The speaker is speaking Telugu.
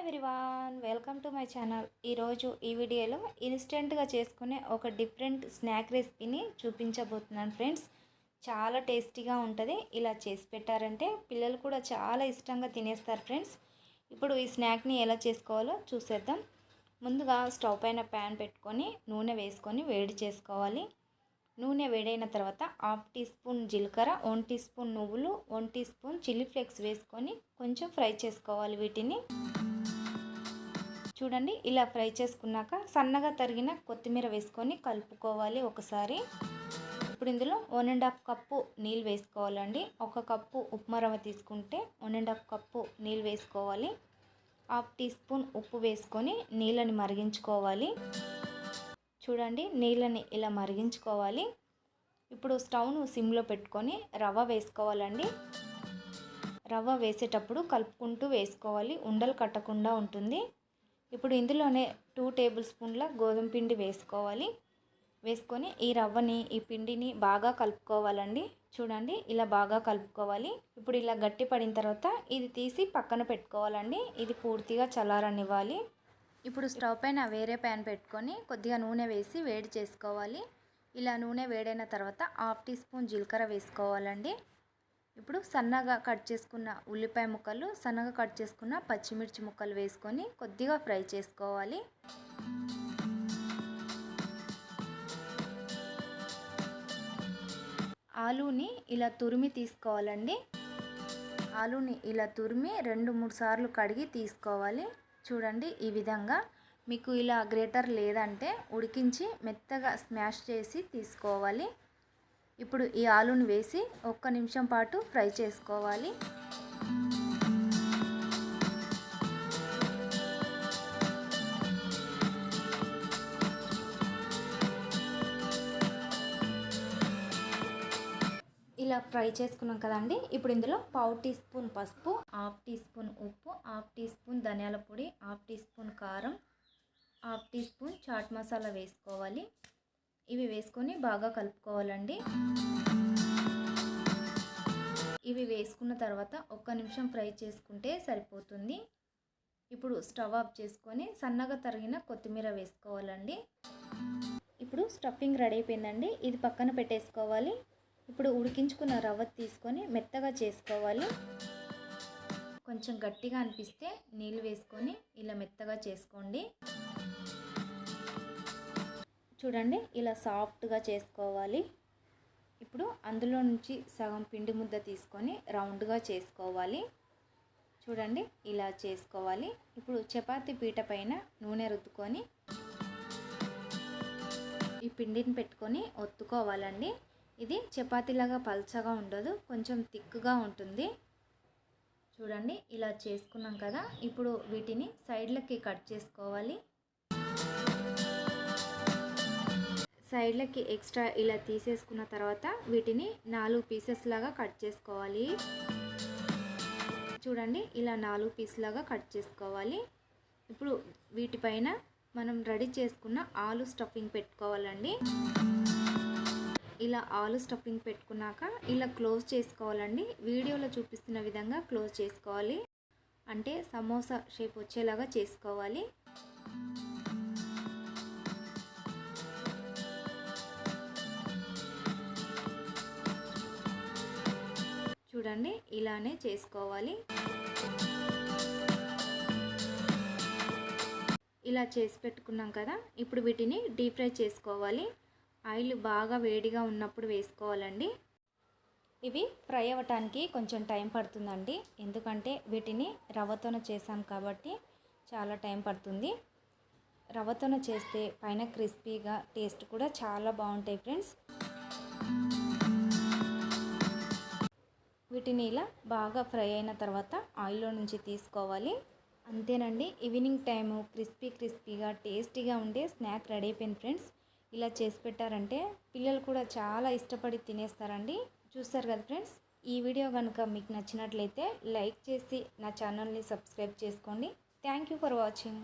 Everyone welcome to my channel. ఈరోజు ఈ వీడియోలో ఇన్స్టెంట్గా చేసుకునే ఒక డిఫరెంట్ స్నాక్ రెసిపీని చూపించబోతున్నాను ఫ్రెండ్స్. చాలా టేస్టీగా ఉంటుంది. ఇలా చేసి పెట్టారంటే పిల్లలు కూడా చాలా ఇష్టంగా తినేస్తారు ఫ్రెండ్స్. ఇప్పుడు ఈ స్నాక్ని ఎలా చేసుకోవాలో చూసేద్దాం. ముందుగా స్టవ్ పైన ప్యాన్ పెట్టుకొని నూనె వేసుకొని వేడి చేసుకోవాలి. నూనె వేడైన తర్వాత హాఫ్ టీ స్పూన్ జీలకర్ర వన్ టీ స్పూన్ నువ్వులు one teaspoon chilli flakes వేసుకొని కొంచెం ఫ్రై చేసుకోవాలి వీటిని. చూడండి ఇలా ఫ్రై చేసుకున్నాక సన్నగా తరిగిన కొత్తిమీర వేసుకొని కలుపుకోవాలి ఒకసారి. ఇప్పుడు ఇందులో వన్ అండ్ హాఫ్ కప్పు నీళ్ళు వేసుకోవాలండి. ఒక కప్పు ఉప్మా రవ్వ తీసుకుంటే వన్ అండ్ హాఫ్ కప్పు నీళ్ళు వేసుకోవాలి. హాఫ్ టీ స్పూన్ ఉప్పు వేసుకొని నీళ్ళని మరిగించుకోవాలి. చూడండి నీళ్ళని ఇలా మరిగించుకోవాలి. ఇప్పుడు స్టవ్ను సిమ్లో పెట్టుకొని రవ్వ వేసుకోవాలండి. రవ్వ వేసేటప్పుడు కలుపుకుంటూ వేసుకోవాలి. ఉండలు కట్టకుండా ఉంటుంది. ఇప్పుడు ఇందులోనే టూ టేబుల్ స్పూన్ల గోధుమ పిండి వేసుకోవాలి. వేసుకొని ఈ రవ్వని ఈ పిండిని బాగా కలుపుకోవాలండి. చూడండి ఇలా బాగా కలుపుకోవాలి. ఇప్పుడు ఇలా గట్టి పడిన తర్వాత ఇది తీసి పక్కన పెట్టుకోవాలండి. ఇది పూర్తిగా చల్లారనివ్వాలి. ఇప్పుడు స్టవ్ పైన వేరే ప్యాన్ పెట్టుకొని కొద్దిగా నూనె వేసి వేడి చేసుకోవాలి. ఇలా నూనె వేడైన తర్వాత హాఫ్ టీ స్పూన్ జీలకర్ర వేసుకోవాలండి. ఇప్పుడు సన్నగా కట్ చేసుకున్న ఉల్లిపాయ ముక్కలు సన్నగా కట్ చేసుకున్న పచ్చిమిర్చి ముక్కలు వేసుకొని కొద్దిగా ఫ్రై చేసుకోవాలి. ఆలూని ఇలా తురిమి తీసుకోవాలండి. ఆలూని ఇలా తురిమి రెండు మూడు సార్లు కడిగి తీసుకోవాలి. చూడండి ఈ విధంగా మీకు ఇలా గ్రేటర్ లేదంటే ఉడికించి మెత్తగా స్మాష్ చేసి తీసుకోవాలి. ఇప్పుడు ఈ ఆలుని వేసి ఒక్క నిమిషం పాటు ఫ్రై చేసుకోవాలి. ఇలా ఫ్రై చేసుకున్నాం కదండి. ఇప్పుడు ఇందులో పావు టీ స్పూన్ పసుపు హాఫ్ టీ స్పూన్ ఉప్పు హాఫ్ టీ స్పూన్ ధనియాల పొడి హాఫ్ టీ స్పూన్ కారం half teaspoon chaat masala వేసుకోవాలి. ఇవి వేసుకొని బాగా కలుపుకోవాలండి. ఇవి వేసుకున్న తర్వాత ఒక్క నిమిషం ఫ్రై చేసుకుంటే సరిపోతుంది. ఇప్పుడు స్టవ్ ఆఫ్ చేసుకొని సన్నగా తరిగిన కొత్తిమీర వేసుకోవాలండి. ఇప్పుడు స్టఫింగ్ రెడీ అయిపోయిందండి. ఇది పక్కన పెట్టేసుకోవాలి. ఇప్పుడు ఉడికించుకున్న రవ్వ తీసుకొని మెత్తగా చేసుకోవాలి. కొంచెం గట్టిగా అనిపిస్తే నీళ్ళు వేసుకొని ఇలా మెత్తగా చేసుకోండి. చూడండి ఇలా సాఫ్ట్గా చేసుకోవాలి. ఇప్పుడు అందులో నుంచి సగం పిండి ముద్ద తీసుకొని రౌండ్గా చేసుకోవాలి. చూడండి ఇలా చేసుకోవాలి. ఇప్పుడు చపాతీ పీట పైన నూనె రుద్దుకొని ఈ పిండిని పెట్టుకొని ఒత్తుకోవాలండి. ఇది చపాతీలాగా పల్చగా ఉండదు కొంచెం తిక్కుగా ఉంటుంది. చూడండి ఇలా చేసుకున్నాం కదా. ఇప్పుడు వీటిని సైడ్లకి కట్ చేసుకోవాలి. సైడ్లకి ఎక్స్ట్రా ఇలా తీసేసుకున్న తర్వాత వీటిని నాలుగు పీసెస్ లాగా కట్ చేసుకోవాలి. చూడండి ఇలా నాలుగు పీస్ లాగా కట్ చేసుకోవాలి. ఇప్పుడు వీటిపైన మనం రెడీ చేసుకున్న ఆలు స్టఫింగ్ పెట్టుకోవాలండి. ఇలా ఆలు స్టఫింగ్ పెట్టుకున్నాక ఇలా క్లోజ్ చేసుకోవాలండి. వీడియోలో చూపిస్తున్న విధంగా క్లోజ్ చేసుకోవాలి. అంటే సమోసా షేప్ వచ్చేలాగా చేసుకోవాలి. చూడండి ఇలానే చేసుకోవాలి. ఇలా చేసి పెట్టుకున్నాం కదా ఇప్పుడు వీటిని డీప్ ఫ్రై చేసుకోవాలి. ఆయిల్ బాగా వేడిగా ఉన్నప్పుడు వేసుకోవాలండి. ఇవి ఫ్రై అవ్వటానికి కొంచెం టైం పడుతుందండి. ఎందుకంటే వీటిని రవ్వతోన చేసాం కాబట్టి చాలా టైం పడుతుంది. రవ్వతోన చేస్తే పైన క్రిస్పీగా టేస్ట్ కూడా చాలా బాగుంటాయి ఫ్రెండ్స్. వీటిని ఇలా బాగా ఫ్రై అయిన తర్వాత ఆయిల్లో నుంచి తీసుకోవాలి. అంతేనండి ఈవినింగ్ టైము క్రిస్పీ క్రిస్పీగా టేస్టీగా ఉండే స్నాక్ రెడీ అయిపోయింది ఫ్రెండ్స్. ఇలా చేసి పెట్టారంటే పిల్లలు కూడా చాలా ఇష్టపడి తినేస్తారండి. చూస్తారు కదా ఫ్రెండ్స్ ఈ వీడియో కనుక మీకు నచ్చినట్లయితే లైక్ చేసి నా ఛానల్ని సబ్స్క్రైబ్ చేసుకోండి. Thank you for watching.